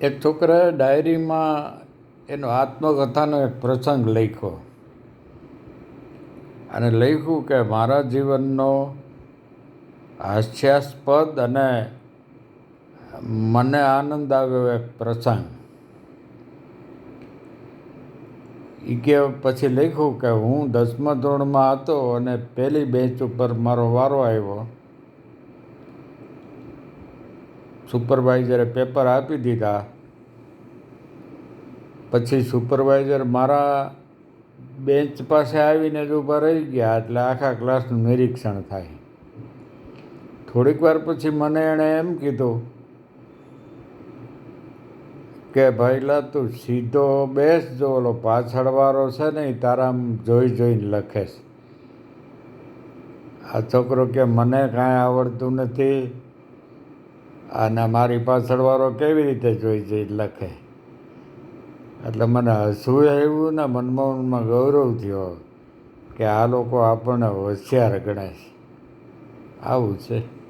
એક છોકરાએ ડાયરીમાં એનો આત્મકથાનો એક પ્રસંગ લખ્યો. અને લખ્યું કે મારા જીવનનો હાસ્યાસ્પદ અને મને આનંદ આવ્યો એક પ્રસંગ. એ કે પછી લખ્યું કે હું દસમા ધોરણમાં હતો અને પહેલી બેન્ચ ઉપર મારો વારો આવ્યો. સુપરવાઇઝરે પેપર આપી દીધા. પછી સુપરવાઇઝર મારા બેન્ચ પાસે આવીને જ ઊભા રહી ગયા એટલે આખા ક્લાસનું નિરીક્ષણ થાય. થોડીક વાર પછી મને એણે એમ કીધું કે ભાઈલા તું સીધો બેસ જો, ઓલો પાછળવાળો છે ને તારા જોઈ જોઈને લખેશ. આ છોકરો કે મને કાંઈ આવડતું નથી અને મારી પાછળવાળો કેવી રીતે જોઈ જઈ લખે. એટલે મને હસવું આવ્યું ને મનમોહનમાં મનમાં ગૌરવ થયો કે આ લોકો આપણને હોશિયાર ગણે છે. આવું છે.